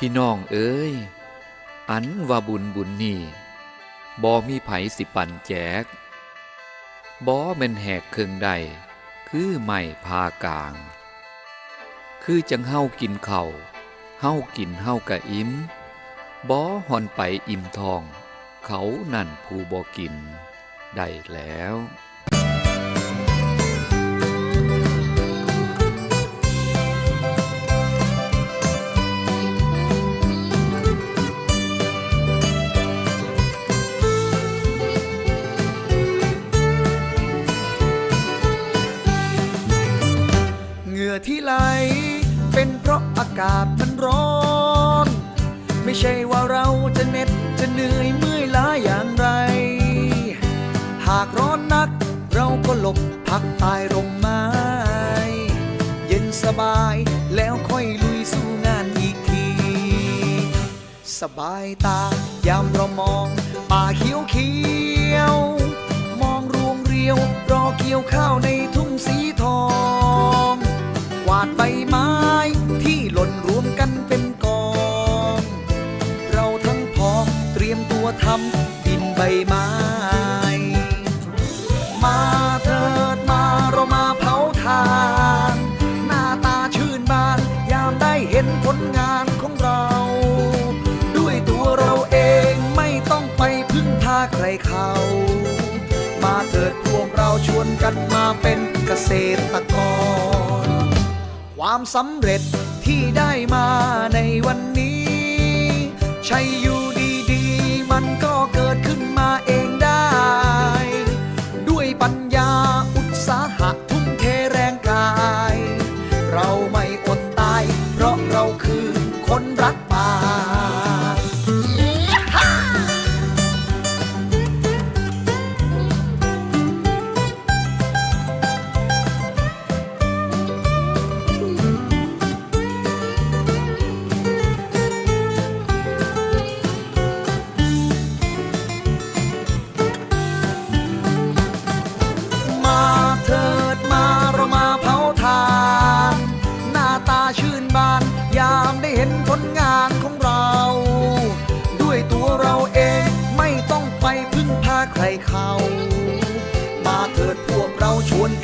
พี่น้องเอ้ย อันว่าบุญบุญนี่บ่มีไผสิปันแจกบ่แม่นแหกเครื่องใด คือไม่พากลาง คือจังเฮากินเข้าเฮากินเฮากะอิ่มบ่หอนไปอิ่มทอง เขานั่นผู้บ่กิน ได้แล้ว อที่ไหล เป็นเพราะอากาศมันร้อน ไม่ใช่ว่าเราจะเหน็ดจะเหนื่อยเมื่อยล้าอย่างไร หากร้อนนัก เราก็หลบพักใต้ร่มไม้ เย็นสบายแล้วค่อยลุยสู้งานอีกที สบายตายามเรามอง ป่าเขียวเขียว มองรวงเรียว รอเกี่ยวข้าว วทำดินใบไม้ มาเถิดมาเรามาเผาทาน หน้าตาชื่นบานยามได้เห็นผลงานของเรา ด้วยตัวเราเองไม่ต้องไปพึ่งพาใครเขา มาเถิดพวกเราชวนกันมาเป็นเกษตรกร ความสำเร็จที่ได้มาในวันนี้ใช่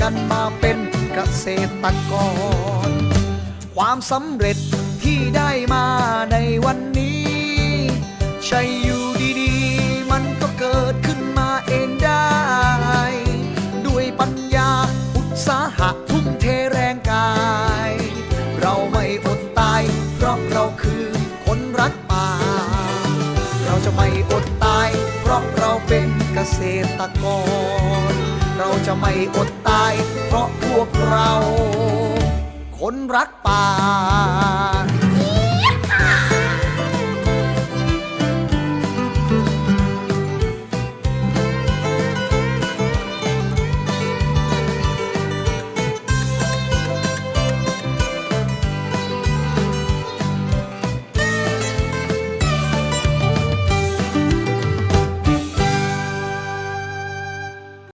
กันมาเป็นเกษตรกร ความสำเร็จที่ได้มาในวันนี้ ใช่อยู่ดีๆ มันก็เกิดขึ้นมาเองได้ ด้วยปัญญาอุตสาหะทุ่มเทแรงกาย เราไม่อดตาย เพราะเราคือคนรักป่า เราจะไม่อดตาย เพราะเราเป็นเกษตรกร เราจะไม่อดตาย เพราะพวกเรา คนรักป่า